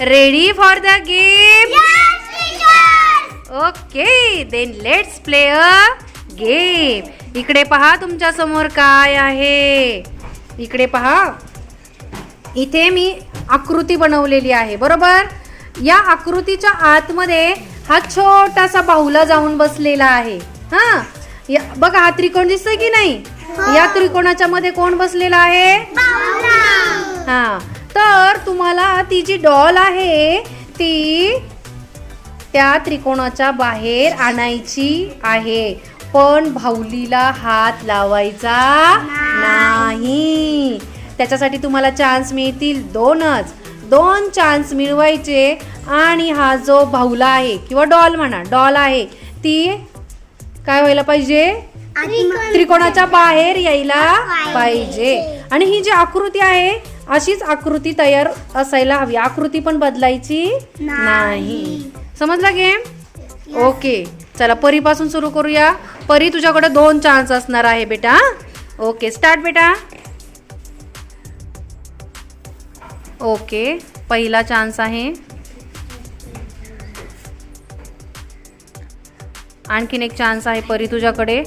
ready for the game okay then let's play a game इकडे पहा तुमच्यासमोर काय आहे. इकडे पहा. इथे मी आकृती बनवलेली आहे बरोबर? या आकृतीच्या आतमध्ये हा छोटासा बाहुला जाऊन बसलेला आहे. हा? या- बघा हा त्रिकोण दिसतोय की नाही? या त्रिकोणाच्या मध्ये कोण बसलेला आहे? हा. तर तुम्हाला ती जी डॉल आहे ती त्या त्रिकोणाच्या बाहेर आणायची आहे. पण भाऊलीला हात लावायचा नाही. त्याच्यासाठी तुम्हाला चान्स मिळतील दोनच. दोन चान्स मिळवायचे आणि हा जो भाऊला आहे किंवा डॉल म्हणा डॉल आहे ती काय व्हायला पाहिजे? त्रिकोणाच्या बाहेर यायला पाहिजे. आणि ही जी आकृती आहे अशीच आकृती तयार असायला हवी. आकृती पण बदलायची नाही. समजला गेम ओके. चला परीपासून सुरू करूया. परी तुझ्याकडे दोन चान्स असणार आहे बेटा. ओके स्टार्ट बेटा. ओके पहिला चान्स आहे. आणखीन एक चान्स आहे परी तुझ्याकडे.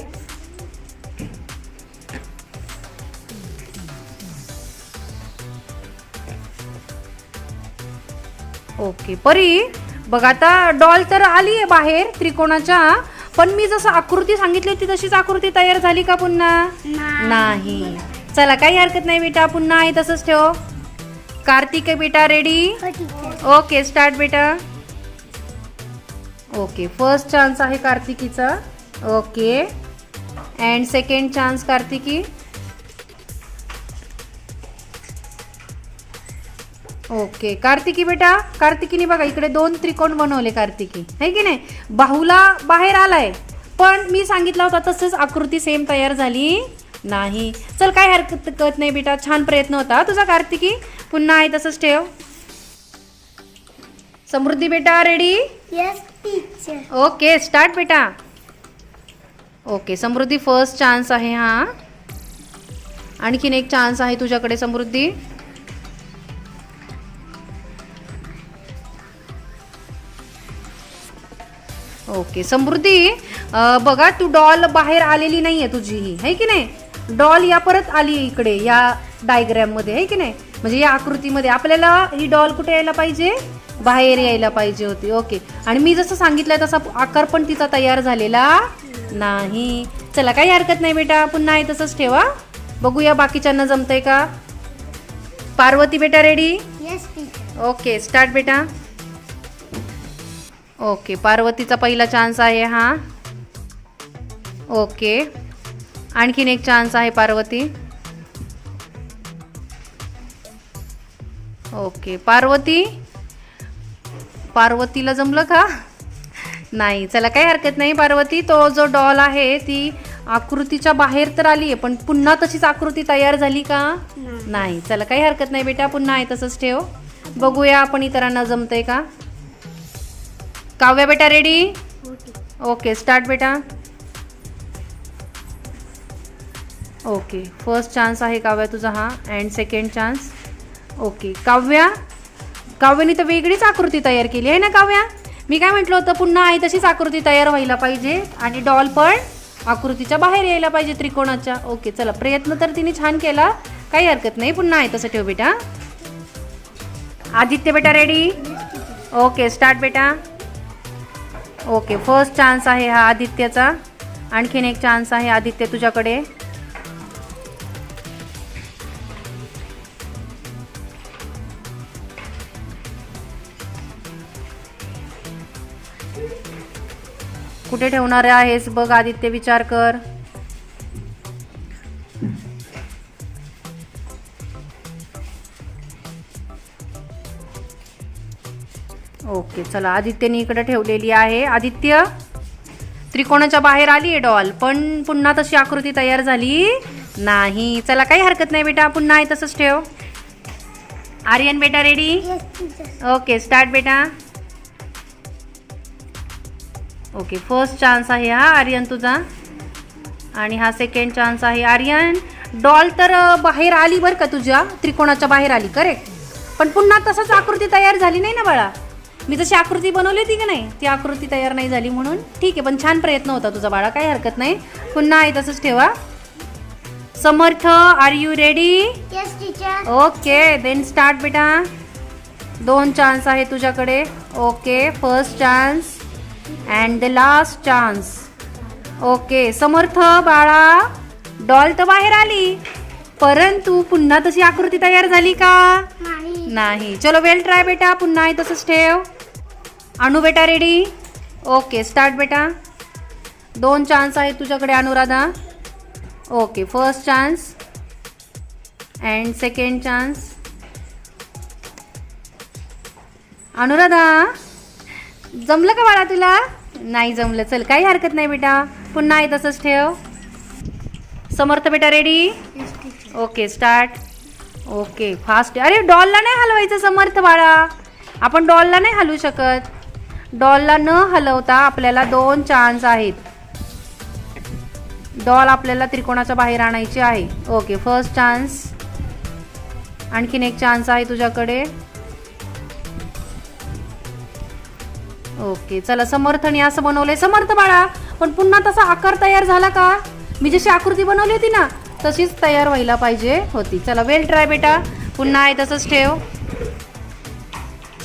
ओके परी बघ आता डॉल तर आली आहे बाहेर त्रिकोणाच्या पण मी जसं आकृती सांगितली होती तशीच आकृती तयार झाली का पुन्हा? नाही. चला काही हरकत नाही बेटा पुन्हा आहे तसंच ठेव. कार्तिक आहे बेटा रेडी ओके स्टार्ट बेटा. ओके फर्स्ट चान्स आहे कार्तिकीचा. Okay and second chance Kartiki? Okay. Kartiki बेटा कार्तिकीने बघा इकडे दोन त्रिकोण बनवले कार्तिकी. है की नाही? बाहुला बाहेर आलाय. पण मी सांगितलं होता तसंच आकृती सेम तयार झाली नाही. चल काय हरकत करत नाही बेटा. छान प्रयत्न होता तुझा कार्तिकी. पुन्हा आहे तसंच ठेव. समृद्धी बेटा रेडी ओके स्टार्ट बेटा. ओके समृद्धी फर्स्ट चान्स आहे हा. आणखीन एक चान्स आहे तुझ्याकडे समृद्धी. ओके समृद्धी बघा तू डॉल बाहेर आलेली नाहीये तुझी ही है की नाही? डॉल या परत आली इकडे या डायग्रॅममध्ये है की नाही? म्हणजे या आकृतीमध्ये आपल्याला ही डॉल कुठे यायला पाहिजे? बाहेर यायला पाहिजे होती ओके. आणि मी जसं सांगितलंय तसा आकार पण तिचा तयार झालेला नाही. चला काही हरकत नाही बेटा पुन्हा आहे तसंच ठेवा. बघूया बाकीच्यांना जमतंय का? पार्वती बेटा रेडी ओके स्टार्ट बेटा. ओके पार्वतीचा पहिला चान्स आहे हा. ओके. आणखीन एक चान्स आहे पार्वती. ओके पार्वती? पार्वतीला जमलं का? नाही चला काही हरकत नाही पार्वती. तो जो डॉल आहे ती आकृतीच्या बाहेर तर आली आहे पण पुन्हा तशीच आकृती तयार झाली का? नाही चला काही हरकत नाही बेटा पुन्हा आहे तसंच ठेव. बघूया आपण इतरांना जमतंय का? काव्या बेटा रेडी ओके स्टार्ट बेटा. ओके फर्स्ट चान्स आहे काव्या तुझा हा and second chance okay Kavya काव्याने तर वेगळीच आकृती तयार केली आहे ना काव्या? मी काय म्हटलं होतं पुन्हा आहे तशीच आकृती तयार व्हायला पाहिजे आणि डॉल पण आकृतीच्या बाहेर यायला पाहिजे त्रिकोणाच्या. ओके चला प्रयत्न तर तिने छान केला. काही हरकत नाही पुन्हा आहे तसं ठेव बेटा. आदित्य बेटा रेडी ओके स्टार्ट बेटा. ओके फर्स्ट चान्स आहे हा आदित्यचा. आणखीन एक चान्स आहे आदित्य तुझ्याकडे. कुठे ठेवणार आहेस बघ आदित्य विचार कर. ओके चला आदित्यने इकडे ठेवलेली आहे. आदित्य त्रिकोणाच्या बाहेर आली आहे डॉल पण पुन्हा तशी आकृती तयार झाली नाही. चला काही हरकत नाही बेटा पुन्हा आहे तसंच ठेव. आर्यन बेटा रेडी. ओके स्टार्ट बेटा. ओके फर्स्ट चान्स आहे हा आर्यन तुझा. आणि हा सेकंड चान्स आहे आर्यन. डॉल तर बाहेर आली बरं का तुझ्या? त्रिकोणाच्या बाहेर आली करेक्ट पण पुन्हा तसंच आकृती तयार झाली नाही ना बाळा? मी तशी आकृती बनवली होती की नाही? ती आकृती तयार नाही झाली म्हणून. ठीक आहे पण छान प्रयत्न होता तुझा बाळा काही हरकत नाही. पुन्हा आहे तसंच ठेवा. Samarth are you ready. Okay then start बेटा. दोन चान्स आहे तुझ्याकडे. Okay first chance and the last chance okay Samarth बाळा डॉल तर बाहेर आली. परंतु पुन्हा तशी आकृती तयार झाली का? नाही. चलो वेल ट्राय बेटा पुन्हा आहे तसंच ठेव. अनु बेटा रेडी ओके स्टार्ट बेटा. दोन चान्स आहेत तुझ्याकडे Anuradha. Okay first chance and second chance Anuradha जमलं का बाळा तुला? नाही जमलं. चल काही हरकत नाही बेटा. पुन्हा आहे तसंच ठेव. समर्थ बेटा ready. Okay start okay fast अरे डॉलला नाही हलवायचं समर्थ बाळा. आपण डॉलला नाही हलवू शकत. डॉलला न हलवता आपल्याला दोन चान्स आहेत. डॉल आपल्याला त्रिकोणाच्या बाहेर आणायची आहे. ओके फर्स्ट चान्स आणखीन एक चान्स आहे तुझ्याकडे. ओके चला समर्थने असं बनवलंय. समर्थ बाळा पण पुन्हा तसा आकार तयार झाला का? मी जशी आकृती बनवली होती ना तशीच तयार व्हायला पाहिजे होती. चला वेल ट्राय बेटा. पुन्हा आहे तसंच ठेव.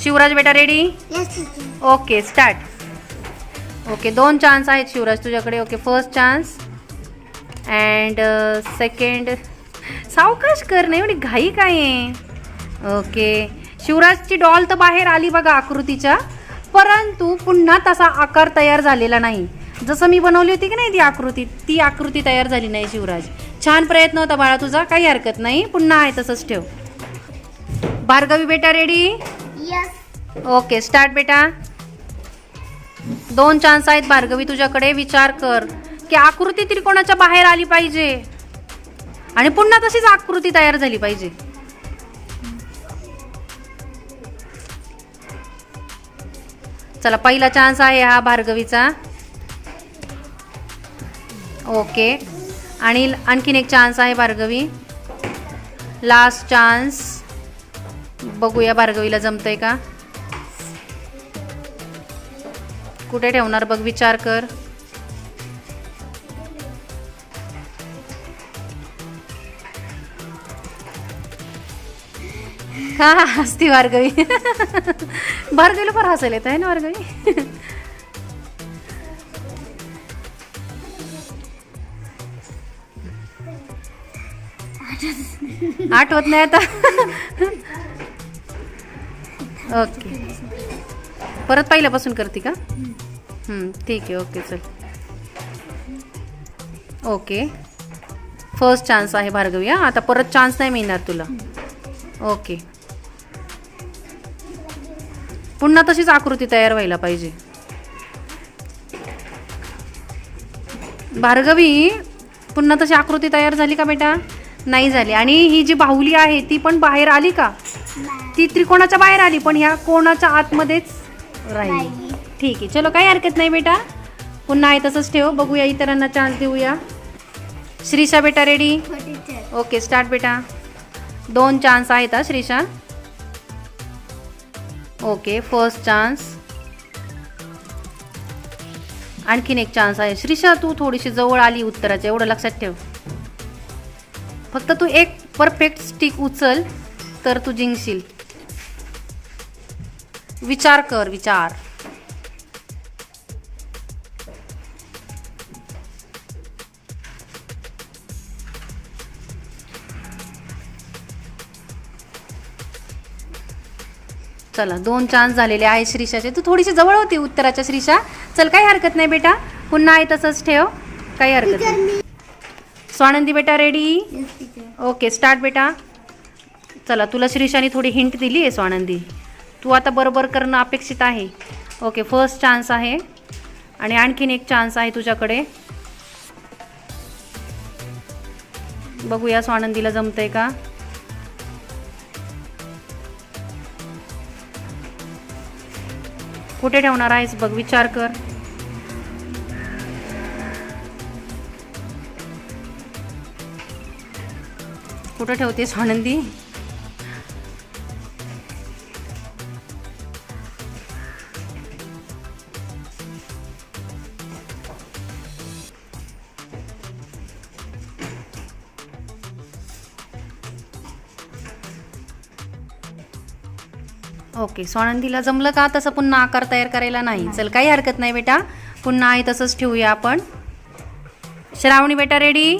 शिवराज बेटा रेडी. ओके स्टार्ट ओके दोन चान्स आहेत शिवराज तुझ्याकडे. Okay first chance and second सावकाश कर नाही एवढी घाई काय आहे? ओके शिवराजची डॉल तर बाहेर आली बघा आकृतीच्या. परंतु पुन्हा तसा आकार तयार झालेला नाही. जसं मी बनवली होती की नाही ती आकृती? ती आकृती तयार झाली नाही शिवराज. छान प्रयत्न होता बाळा तुझा. काही हरकत नाही. पुन्हा आहे तसंच ठेव. भार्गवी बेटा रेडी. ओके स्टार्ट बेटा. दोन चान्स आहेत भार्गवी तुझ्याकडे. विचार कर की आकृती त्रिकोणाच्या बाहेर आली पाहिजे? आणि पुन्हा तशीच आकृती तयार झाली पाहिजे. चला पहिला चान्स आहे हा भार्गवीचा. ओके आणि आणखीन एक चान्स आहे भार्गवी. लास्ट चान्स बघूया भार्गवीला जमतंय का? कुठे ठेवणार बघ विचार कर. हा हसती भार्गवी. भार्गवीला फार हसायला येत आहे ना भार्गवी? आठवत नाही आता. ओके. परत पहिल्यापासून करते का? ठीक आहे ओके चल. ओके. फर्स्ट चान्स आहे भार्गवी हा? आता परत चान्स नाही मिळणार तुला. ओके. पुन्हा तशीच आकृती तयार व्हायला पाहिजे. भार्गवी पुन्हा तशी आकृती तयार झाली का बेटा? नाही झाली. आणि ही जी बाहुली आहे ती पण बाहेर आली का? ती त्रिकोणाच्या बाहेर आली पण ह्या कोणाच्या आतमध्येच राहिली. ठीक आहे. चलो काही हरकत नाही बेटा. पुन्हा आहे तसंच ठेव. बघूया इतरांना चान्स देऊया. श्रीषा बेटा रेडी. ओके स्टार्ट बेटा. दोन चान्स आहेत हा श्रीषा. ओके फर्स्ट चान्स आणखीन एक चान्स आहे. श्रीषा तू थोडीशी जवळ आली उत्तराच्या. एवढं लक्षात ठेव. फक्त तू एक परफेक्ट स्टिक उचल तर तू जिंकशील. विचार कर विचार. चला दोन चान्स झालेले आहे श्रीषाचे. तू थोडीशी जवळ होती उत्तराच्या श्रीषा. चल काही हरकत नाही बेटा. पुन्हा आहे तसंच ठेव. काही हरकत नाही. स्वानंदी बेटा रेडी. ओके स्टार्ट बेटा. चला तुला श्रीषाने थोडी हिंट दिली आहे स्वानंदी. तू आता बरोबर करणं अपेक्षित आहे. ओके फर्स्ट चान्स आहे. आणि आणखीन एक चान्स आहे तुझ्याकडे. बघूया स्वानंदीला जमतंय का? कुठे ठेवणार आहेस बघ विचार कर. कुठं ठेवतेस आनंदी ओके स्वानंदीला जमलं का? तसं पुन्हा आकार तयार करायला नाही. चल काही हरकत नाही बेटा. पुन्हा आहे तसंच ठेवूया आपण. श्रावणी बेटा रेडी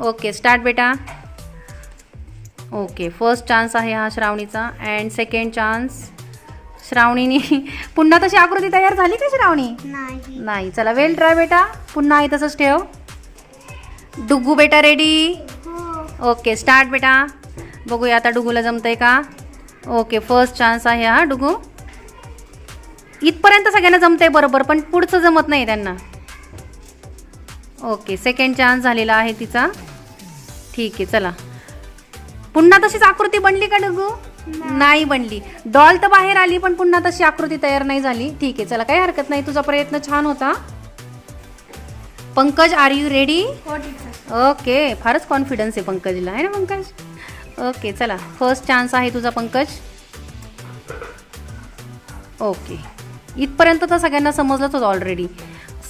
ओके स्टार्ट बेटा. ओके फर्स्ट चान्स आहे हा श्रावणीचा. अँड सेकंड चान्स श्रावणीने पुन्हा तशी आकृती तयार झाली का श्रावणी? नाही. नाही. चला वेल ट्राय बेटा. पुन्हा आहे तसंच ठेव. डुगू बेटा रेडी हो. ओके स्टार्ट बेटा. बघूया आता डुगूला जमतंय का? ओके फर्स्ट चान्स आहे हा डुगू इथपर्यंत सगळ्यांना जमतंय बरोबर पण पुढचं जमत नाही त्यांना. ओके सेकंड चान्स झालेला आहे तिचा. ठीक आहे चला. पुन्हा तशीच आकृती बनली का डुगू? नाही. बनली. डॉल तर बाहेर आली पण पुन्हा तशी आकृती तयार नाही झाली. ठीक आहे चला काही हरकत नाही. तुझा प्रयत्न छान होता. Pankaj are you ready okay फारच कॉन्फिडन्स आहे पंकजला. आहे ना पंकज? ओके चला फर्स्ट चान्स आहे तुझा पंकज. ओके. इथपर्यंत तर सगळ्यांना समजलंच होतं ऑलरेडी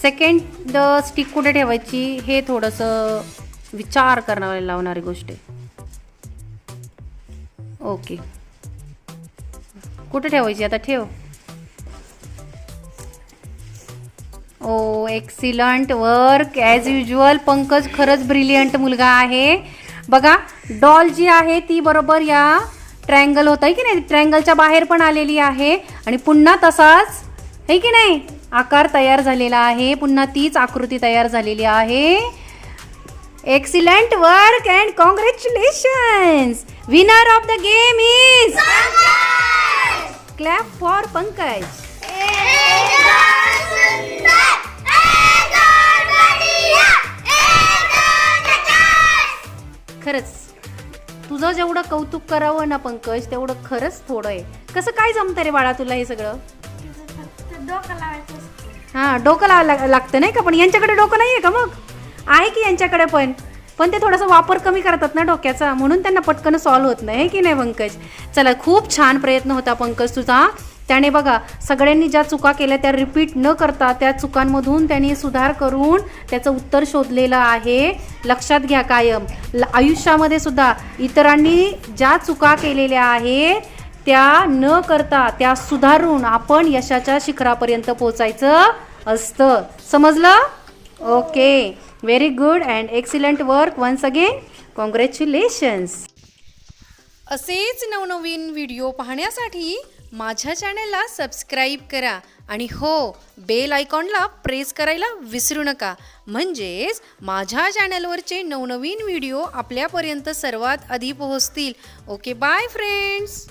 सेकंड स्टिक कुठे ठेवायची? हे थोडंसं विचार करणारी लावणारी गोष्ट आहे. ओके. कुठे ठेवायची आता? ठेव. ओ excellent work as usual Pankaj खरंच ब्रिलियंट मुलगा आहे. बघा डॉल जी आहे ती बरोबर या ट्रँगल होत आहे की नाही? ट्रँगलच्या बाहेर पण आलेली आहे. आणि पुन्हा तसाच आहे की नाही? आकार तयार झालेला आहे. पुन्हा तीच आकृती तयार झालेली आहे. Excellent work and congratulations winner of the game is clap for Pankaj खरंच. तुझं जेवढं कौतुक करावं ना पंकज तेवढं खरंच थोडं आहे. कसं काय जमतं रे बाळा तुला हे सगळं. हां डोकं लावा लाग- लागतं नाही का? पण यांच्याकडे डोकं नाही आहे का मग? आहे की यांच्याकडे पण? पण ते थोडासा वापर कमी करतात ना डोक्याचा. म्हणून त्यांना पटकन सॉल्व्ह होत नाही की नाही पंकज? चला खूप छान प्रयत्न होता पंकज तुझा. त्याने बघा सगळ्यांनी ज्या चुका केल्या त्या रिपीट न करता त्या चुकांमधून त्यांनी सुधार करून त्याचं उत्तर शोधलेलं आहे. लक्षात घ्या कायम. ल- आयुष्यामध्ये सुद्धा इतरांनी ज्या चुका केलेल्या आहेत त्या न करता त्या सुधारून आपण यशाच्या शिखरापर्यंत पोचायचं असतं. समजलं? Okay. Very good and excellent work once again congratulations असेच नवनवीन व्हिडिओ पाहण्यासाठी माझ्या चॅनलला सबस्क्राईब करा आणि हो बेल आयकॉनला प्रेस करायला विसरू नका. म्हणजेच माझ्या चॅनलवरचे नवनवीन व्हिडिओ आपल्यापर्यंत सर्वात आधी पोहोचतील. Okay bye friends